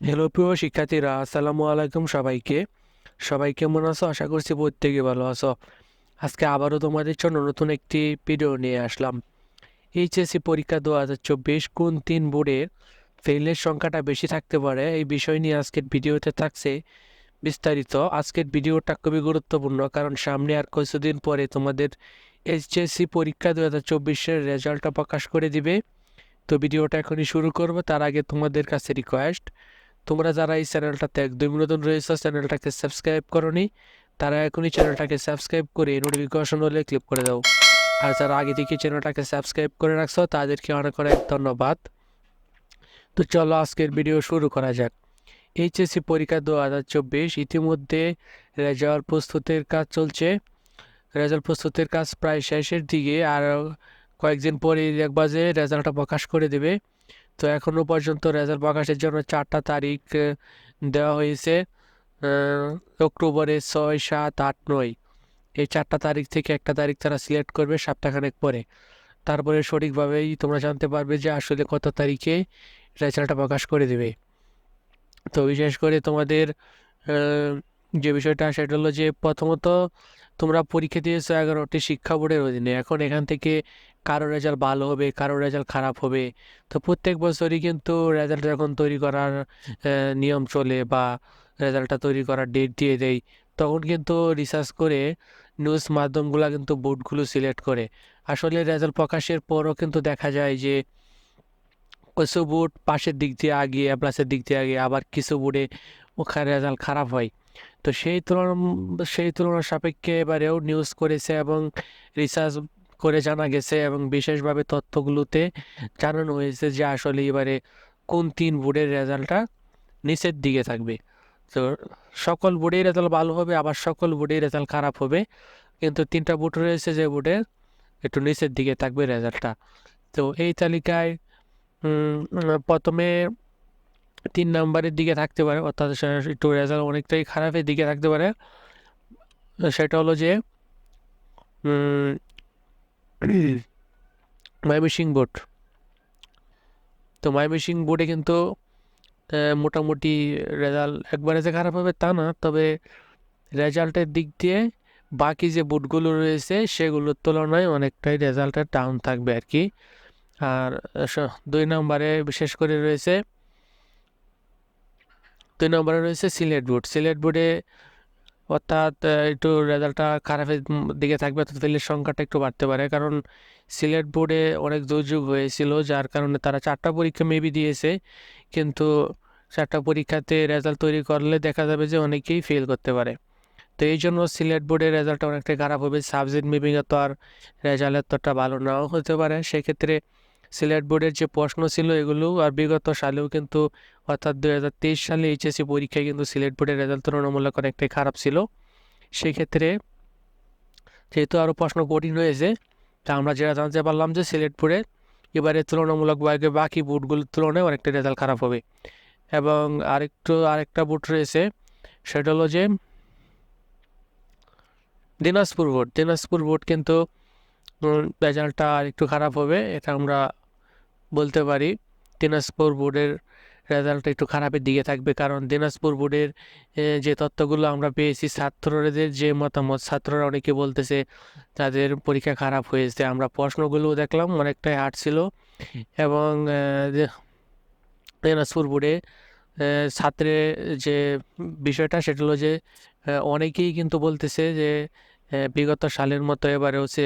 Hello প্রিয় শিক্ষার্থীরা, আসসালামু আলাইকুম সবাইকে। সবাই কেমন আছো? আশা করছি প্রত্যেকে ভালো আছো। আজকে আবারও তোমাদের জন্য নতুন একটি ভিডিও নিয়ে আসলাম। এইচএসসি পরীক্ষা দু হাজার চব্বিশ কোন তিন বোর্ডের ফেলের সংখ্যাটা বেশি থাকতে পারে, এই বিষয় নিয়ে আজকের ভিডিওতে থাকছে বিস্তারিত। আজকের ভিডিওটা খুবই গুরুত্বপূর্ণ, কারণ সামনে আর কিছুদিন পরে তোমাদের এইচএসসি পরীক্ষা দু হাজার চব্বিশের রেজাল্টটা প্রকাশ করে দিবে। তো ভিডিওটা এখনই শুরু করব, তার আগে তোমাদের কাছে রিকোয়েস্ট তোমরা যারা এই চ্যানেলটাতে একদমই নতুন রয়েছে, চ্যানেলটাকে সাবস্ক্রাইব করনি, তারা এখনই চ্যানেলটাকে সাবস্ক্রাইব করে নোটিফিকেশন হলে ক্লিক করে দাও। আর যারা আগে থেকে চ্যানেলটাকে সাবস্ক্রাইব করে রাখছো, তাদেরকে অনেক অনেক ধন্যবাদ। তো চলো আজকের ভিডিও শুরু করা যাক। এইচএসসি পরীক্ষা দু হাজার চব্বিশ, ইতিমধ্যে রেজাল্ট প্রস্তুতের কাজ চলছে। রেজাল্ট প্রস্তুতের কাজ প্রায় শেষের দিকে, আর কয়েকদিন পরে দেখবা যে রেজাল্টটা প্রকাশ করে দেবে। তো এখনও পর্যন্ত রেজাল্ট প্রকাশের জন্য চারটা তারিখ দেওয়া হয়েছে অক্টোবরের ছয়, সাত, আট, নয়। এই চারটা তারিখ থেকে একটা তারিখ তারা সিলেক্ট করবে সপ্তাহখানেক পরে। তারপরে সঠিকভাবেই তোমরা জানতে পারবে যে আসলে কত তারিখে রেজাল্টটা প্রকাশ করে দেবে। তো বিশেষ করে তোমাদের যে বিষয়টা সেটা হলো যে প্রথমত তোমরা পরীক্ষা দিয়েছ এগারোটি শিক্ষা বোর্ডের অধীনে। এখন এখান থেকে কারও রেজাল্ট ভালো হবে কারও রেজাল্ট খারাপ হবে। তো প্রত্যেক বছরই কিন্তু রেজাল্ট যখন তৈরি করার নিয়ম চলে বা রেজাল্টটা তৈরি করার ডেট দিয়ে দেয় তখন কিন্তু রিসার্চ করে নিউজ মাধ্যমগুলো কিন্তু বোর্ডগুলো সিলেক্ট করে। আসলে রেজাল্ট প্রকাশের পরও কিন্তু দেখা যায় যে কিছু বোর্ড পাশের দিক দিয়ে আগে প্লাসের দিক দিয়ে আগে আবার কিছু বোর্ডে ওখানে রেজাল্ট খারাপ হয়। তো সেই তুলনা, সেই তুলনার সাপেক্ষে এবারেও নিউজ করেছে এবং রিসার্চ করে জানা গেছে এবং বিশেষভাবে তথ্যগুলোতে জানানো হয়েছে যে আসলে এবারে কোন তিন বোর্ডের রেজাল্টটা নিচের দিকে থাকবে। তো সকল বোর্ডের রেজাল্ট ভালো হবে, আবার সকল বোর্ডের রেজাল্ট খারাপ হবে, কিন্তু তিনটা বোর্ড রয়েছে যে বোর্ডের একটু নিচের দিকে থাকবে রেজাল্টটা। তো এই তালিকায় প্রথমে তিন নাম্বারের দিকে থাকতে পারে, অর্থাৎ একটু রেজাল্ট অনেকটাই খারাপের দিকে থাকতে পারে। সেটা হলো যে ময়মনসিং বোর্ড তো ময়মনসিং বোর্ডে কিন্তু মোটামুটি রেজাল্ট একবারে যে খারাপ হবে তা না, তবে রেজাল্টের দিক দিয়ে বাকি যে বোর্ডগুলো রয়েছে, সেগুলোর তুলনায় অনেকটাই রেজাল্টের ডাউন থাকবে আর কি। আর দুই নম্বরে বিশেষ করে রয়েছে দুই নম্বরে রয়েছে সিলেট বোর্ড। সিলেট বোর্ডে অর্থাৎ একটু রেজাল্টটা খারাপের দিকে থাকবে, অর্থাৎ ফেলের সংখ্যাটা একটু বাড়তে পারে। কারণ সিলেট বোর্ডে অনেক দুর্যোগ হয়েছিল, যার কারণে তারা চারটা পরীক্ষা মেবি দিয়েছে, কিন্তু চারটা পরীক্ষাতে রেজাল্ট তৈরি করলে দেখা যাবে যে অনেকেই ফেল করতে পারে। তো এই জন্য সিলেট বোর্ডের রেজাল্টটা অনেকটাই খারাপ হবে। সাবজেক্ট মেবিংয়ে তো আর রেজাল্ট এতটা ভালো নাও হতে পারে। সেক্ষেত্রে সিলেট বোর্ডের যে প্রশ্ন ছিল এগুলো আর বিগত সালেও কিন্তু অর্থাৎ দু হাজার তেইশ সালে এইচএসসি পরীক্ষায় কিন্তু সিলেট বোর্ডের রেজাল্ট তুলনামূলক অনেকটাই খারাপ ছিল। সেক্ষেত্রে যেহেতু আরও প্রশ্ন কঠিন হয়েছে, তা আমরা যেটা জানতে পারলাম যে সিলেট বোর্ডের এবারে তুলনামূলক বাকি বাকি বোর্ডগুলোর তুলনায় অনেকটা রেজাল্ট খারাপ হবে। এবং আরেকটু, আরেকটা বোর্ড রয়েছে, সেটা হলো যে দিনাজপুর বোর্ড। দিনাজপুর বোর্ড কিন্তু রেজাল্টটা আর একটু খারাপ হবে, এটা আমরা বলতে পারি। দিনাজপুর বোর্ডের রেজাল্টটা একটু খারাপের দিকে থাকবে, কারণ দিনাজপুর বোর্ডের যে তথ্যগুলো আমরা পেয়েছি, ছাত্রদের যে মতামত, ছাত্ররা অনেকে বলতেছে তাদের পরীক্ষা খারাপ হয়েছে। আমরা প্রশ্নগুলো দেখলাম, অনেকটাই হার্ড ছিল। এবং দিনাজপুর বোর্ডে ছাত্রের যে বিষয়টা, সেটা হলো যে অনেকেই কিন্তু বলতেছে যে বিগত সালের মতো এবারে হচ্ছে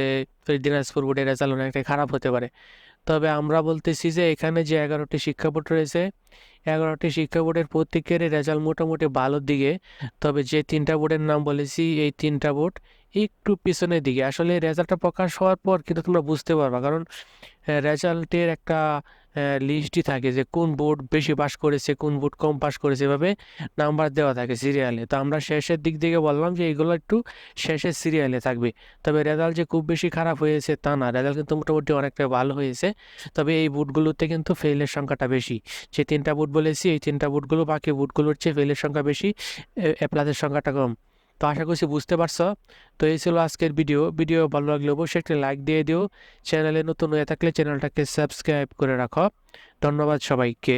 দিনাজপুর বোর্ডের রেজাল্ট অনেকটাই খারাপ হতে পারে। তবে আমরা বলতেছি যে এখানে যে এগারোটি শিক্ষা বোর্ড রয়েছে, এগারোটি শিক্ষা বোর্ডের প্রত্যেকেরই রেজাল্ট মোটামুটি ভালোর দিকে। তবে যে তিনটা বোর্ডের নাম বলেছি, এই তিনটা বোর্ড একটু পিছনের দিকে। আসলে রেজাল্টটা প্রকাশ হওয়ার পর কিন্তু তোমরা বুঝতে পারবা, কারণ রেজাল্টের একটা লিস্টই থাকে যে কোন বোর্ড বেশি পাস করেছে, কোন বোর্ড কম পাস করেছে, এভাবে নাম্বার দেওয়া থাকে সিরিয়ালে তো আমরা শেষের দিক থেকে বললাম যে এগুলো একটু শেষের সিরিয়ালে থাকবে। তবে রেজাল্ট যে খুব বেশি খারাপ হয়েছে তা না রেজাল্ট কিন্তু মোটামুটি অনেকটা ভালো হয়েছে। তবে এই বুটগুলোতে কিন্তু ফেলের সংখ্যাটা বেশি। যে তিনটা বুট বলেছি, এই তিনটা বুটগুলো বাকি বুটগুলোর চেয়ে ফেলের সংখ্যা বেশি, এ সংখ্যাটা কম। তো আশা করছি বুঝতে পারছ। তো এই ছিল আজকের ভিডিও ভিডিও ভালো লাগলে অবশ্যই একটি লাইক দিয়ে দিও। চ্যানেলে নতুন হয়ে থাকলে চ্যানেলটাকে সাবস্ক্রাইব করে রাখো। ধন্যবাদ সবাইকে।